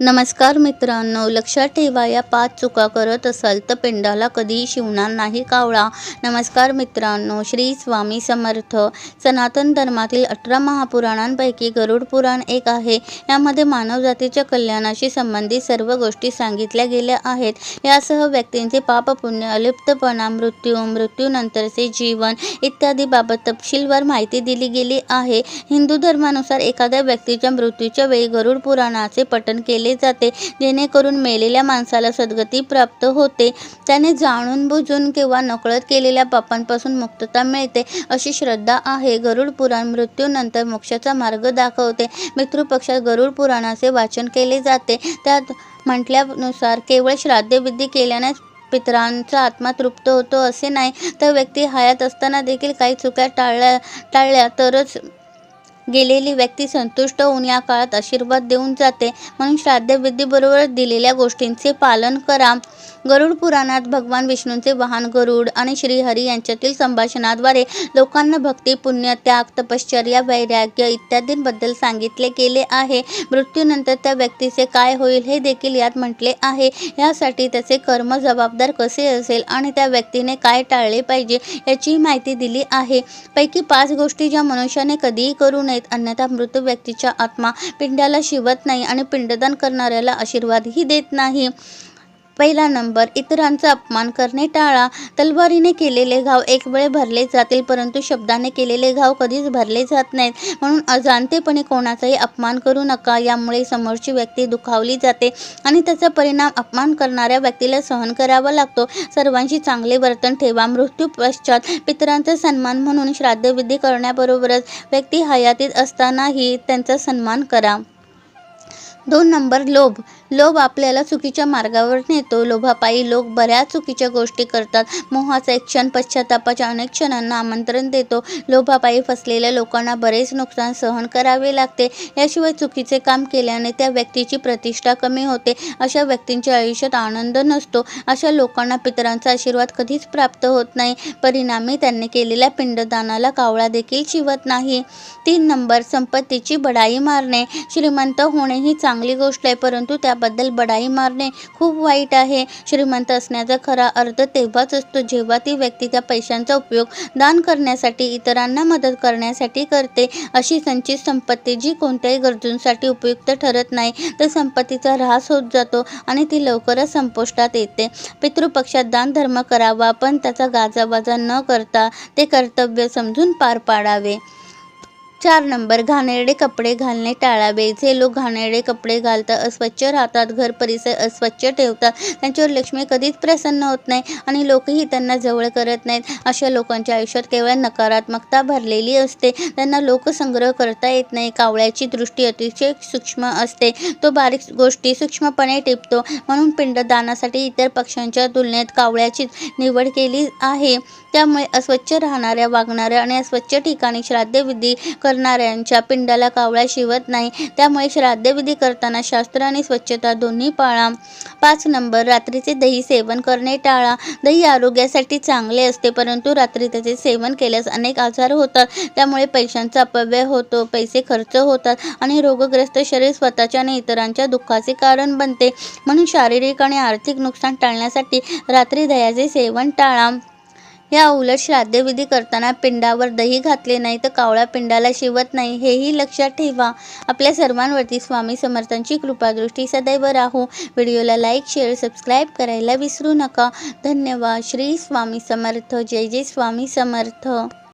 नमस्कार मित्रांनो लक्षात ठेवा या पाच चुका करत असाल तर पिंडाला कधीही शिवणार नाही कावळा. नमस्कार मित्रांनो श्री स्वामी समर्थ. सनातन धर्मातील अठरा महापुराणांपैकी गरुड पुराण एक आहे. यामध्ये मानवजातीच्या कल्याणाशी संबंधित सर्व गोष्टी सांगितल्या गेल्या आहेत. यासह व्यक्तींचे पाप पुण्य अलिप्तपणा मृत्यू मृत्यूनंतरचे जीवन इत्यादी बाबत तपशीलवार माहिती दिली गेली आहे. हिंदू धर्मानुसार एखाद्या व्यक्तीच्या मृत्यूच्या वेळी गरुड पुराणाचे पठण केले जाते. जेणेकरून मेलेल्या माणसाला सद्गती प्राप्त होते. त्याने जाणून बुजून किंवा नकळत केलेल्या पापांपासून मुक्तता मिळते अशी श्रद्धा आहे. गरुड पुराण मृत्यूनंतर मोक्षाचा मार्ग दाखवते. पितृपक्षात गरुड पुराणाचे वाचन केले जाते. त्यात म्हटल्यानुसार केवळ श्राद्धविधी केल्याने पितरांचा आत्मा तृप्त होतो असे नाही तर व्यक्ती हयात असताना देखील काही चुक्या टाळल्या टाळल्या तरच गेलेली व्यक्ती संतुष्ट होऊन या काळात आशीर्वाद देऊन जाते. म्हणून श्राद्धविधीबरोबरच दिलेल्या गोष्टींचे पालन करा. गरुड पुराणात भगवान विष्णूंचे वाहन गरुड आणि श्रीहरी यांच्यातील संभाषणाद्वारे लोकांना भक्ती पुण्य त्याग तपश्चर्या वैराग्य इत्यादींबद्दल सांगितले गेले आहे. मृत्यूनंतर त्या व्यक्तीचे काय होईल हे देखील यात म्हटले आहे. यासाठी त्याचे कर्म जबाबदार कसे असेल आणि त्या व्यक्तीने काय टाळले पाहिजे याची माहिती दिली आहे. पैकी पाच गोष्टी ज्या मनुष्याने कधीही करू नये नाहीत अन्यथा मृत व्यक्तीच्या आत्मा पिंडाला शिवत नाही आणि पिंडदान करणाऱ्याला आशीर्वादही देत नाही. पहिला नंबर. इतरांचा अपमान करणे टाळा. तलवारीने केलेले घाव एक वेळ भरले जातील परंतु शब्दाने केलेले घाव कधीच भरले जात नाहीत. म्हणून अजाणतेपणे कोणाचाही अपमान करू नका. यामुळे समोरची व्यक्ती दुखावली जाते आणि त्याचा परिणाम अपमान करणाऱ्या व्यक्तीला सहन करावा लागतो. सर्वांशी चांगले वर्तन ठेवा. मृत्यू पश्चात पितरांचा सन्मान म्हणून श्राद्धविधी करण्याबरोबरच व्यक्ती हयातीत असतानाही त्यांचा सन्मान करा. दोन नंबर लोभ. लोभ आपल्याला चुकीच्या मार्गावर नेतो. लोभापायी लोक बऱ्याच चुकीच्या गोष्टी करतात. मोहाचा एक क्षण पश्चातापाच्या अनेक क्षणांना आमंत्रण देतो. लोभापायी फसलेल्या लोकांना बरेच नुकसान सहन करावे लागते. याशिवाय चुकीचे काम केल्याने त्या व्यक्तीची प्रतिष्ठा कमी होते. अशा व्यक्तींच्या आयुष्यात आनंद नसतो. अशा लोकांना पितरांचा आशीर्वाद कधीच प्राप्त होत नाही. परिणामी त्यांनी केलेल्या पिंडदानाला कावळा देखील शिवत नाही. तीन नंबर संपत्तीची बडाई मारणे. श्रीमंत होणे ही चांगली गोष्ट आहे परंतु त्या त्याबद्दल बडाई मारणे खूप वाईट आहे. श्रीमंत असण्याचा खरा अर्थ तेव्हाच असतो जेव्हा ती व्यक्ती त्या पैशांचा उपयोग दान करण्यासाठी इतरांना मदत करण्यासाठी करते. अशी संचित संपत्ती जी कोणत्याही गरजूंसाठी उपयुक्त ठरत नाही तर संपत्तीचा ऱ्हास होत जातो आणि ती लवकरच संपुष्टात येते. पितृपक्षात दान धर्म करावा पण त्याचा गाजावाजा न करता ते कर्तव्य समजून पार पाडावे. चार नंबर घाणेरडे कपडे घालणे टाळावे. जे लोक घाणेरडे कपडे घालतात अस्वच्छ राहतात घर परिसर अस्वच्छ ठेवतात त्यांच्यावर लक्ष्मी कधीच प्रसन्न होत नाही आणि लोकही त्यांना जवळ करत नाहीत. अशा लोकांच्या आयुष्यात केवळ नकारात्मकता भरलेली असते. त्यांना लोकसंग्रह करता येत नाही. कावळ्याची दृष्टी अतिशय सूक्ष्म असते. तो बारीक गोष्टी सूक्ष्मपणे टिपतो. म्हणून पिंडदानासाठी इतर पक्ष्यांच्या तुलनेत कावळ्याची निवड केली आहे. त्यामुळे अस्वच्छ राहणाऱ्या वागणाऱ्या आणि अस्वच्छ ठिकाणी श्राद्धविधी करणाऱ्यांच्या पिंडाला कावळा शिवत नाही. त्यामुळे श्राद्धविधी करताना शास्त्र आणि स्वच्छता दोन्ही पाळा. पाच नंबर रात्रीचे दही सेवन करणे टाळा. दही आरोग्यासाठी चांगले असते परंतु रात्री त्याचे सेवन केल्यास अनेक आजार होतात. त्यामुळे पैशांचा अपव्यय होतो पैसे खर्च होतात आणि रोगग्रस्त शरीर स्वतःच्या आणि इतरांच्या दुःखाचे कारण बनते. म्हणून शारीरिक आणि आर्थिक नुकसान टाळण्यासाठी रात्री दह्याचे सेवन टाळा. या उलट श्राद्धविधी करताना पिंडावर दही घातले नाही तर कावळा पिंडाला शिवत नाही हेही लक्षात ठेवा. आपल्या सर्वांवरती स्वामी समर्थांची कृपादृष्टी सदैव राहू. व्हिडिओला लाईक शेअर सबस्क्राईब करायला विसरू नका. धन्यवाद. श्री स्वामी समर्थ. जय जय स्वामी समर्थ.